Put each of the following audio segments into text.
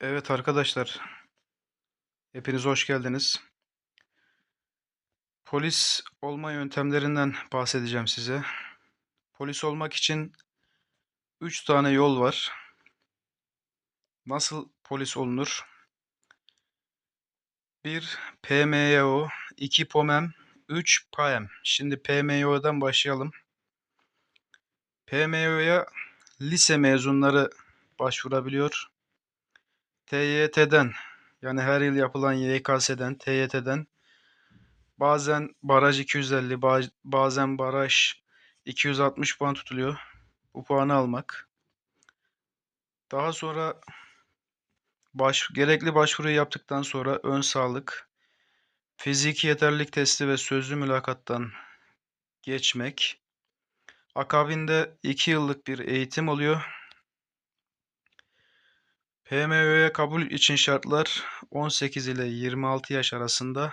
Evet arkadaşlar, hepiniz hoş geldiniz. Polis olma yöntemlerinden bahsedeceğim size. Polis olmak için 3 tane yol var. Nasıl polis olunur? 1 PMYO, 2 POMEM, 3 PAEM. Şimdi PMYO'dan başlayalım. PMYO'ya lise mezunları başvurabiliyor. TYT'den yani her yıl yapılan YKS'den, TYT'den bazen baraj 250, ba- bazen baraj 260 puan tutuluyor. Bu puanı almak. Daha sonra baş, gerekli başvuruyu yaptıktan sonra ön sağlık, fiziki yeterlilik testi ve sözlü mülakattan geçmek. Akabinde 2 yıllık bir eğitim oluyor. PMÖ'ye kabul için şartlar 18 ile 26 yaş arasında.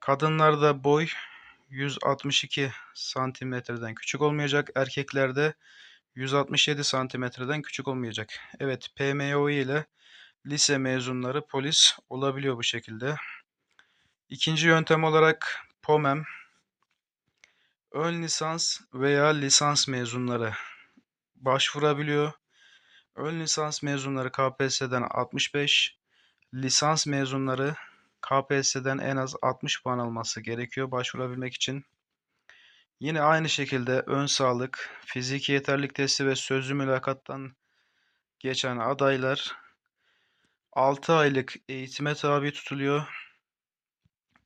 Kadınlarda boy 162 santimetreden küçük olmayacak. Erkeklerde 167 santimetreden küçük olmayacak. Evet, PMO ile lise mezunları polis olabiliyor bu şekilde. İkinci yöntem olarak POMEM, ön lisans veya lisans mezunları başvurabiliyor. Ön lisans mezunları KPSS'den 65, lisans mezunları KPSS'den en az 60 puan alması gerekiyor başvurabilmek için. Yine aynı şekilde ön sağlık, fiziki yeterlilik testi ve sözlü mülakattan geçen adaylar 6 aylık eğitime tabi tutuluyor.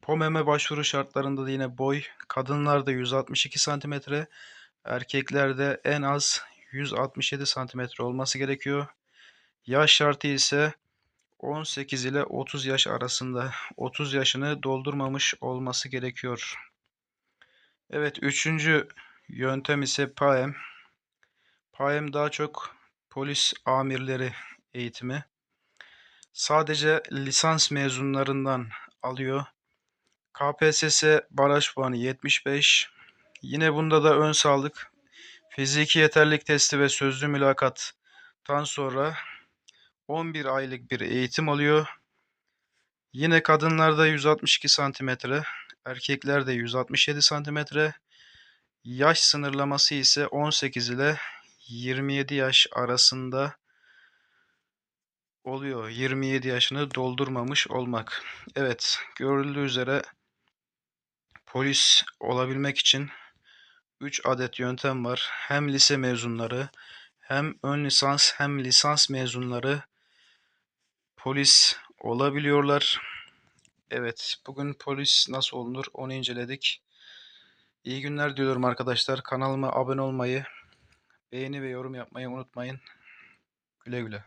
POMEM'e başvuru şartlarında da yine boy kadınlarda 162 cm, erkeklerde en az 167 cm olması gerekiyor. Yaş şartı ise 18 ile 30 yaş arasında 30 yaşını doldurmamış olması gerekiyor. Evet, üçüncü yöntem ise PAEM. PAEM daha çok polis amirleri eğitimi. Sadece lisans mezunlarından alıyor. KPSS baraj puanı 75. Yine bunda da ön sağlık, fiziki yeterlilik testi ve sözlü mülakattan sonra 11 aylık bir eğitim alıyor. Yine kadınlarda 162 santimetre, erkeklerde 167 santimetre. Yaş sınırlaması ise 18 ile 27 yaş arasında oluyor. 27 yaşını doldurmamış olmak. Evet, görüldüğü üzere polis olabilmek için 3 adet yöntem var. Hem lise mezunları, hem ön lisans, hem lisans mezunları polis olabiliyorlar. Evet, bugün polis nasıl olunur onu inceledik. İyi günler diliyorum arkadaşlar. Kanalıma abone olmayı, beğeni ve yorum yapmayı unutmayın. Güle güle.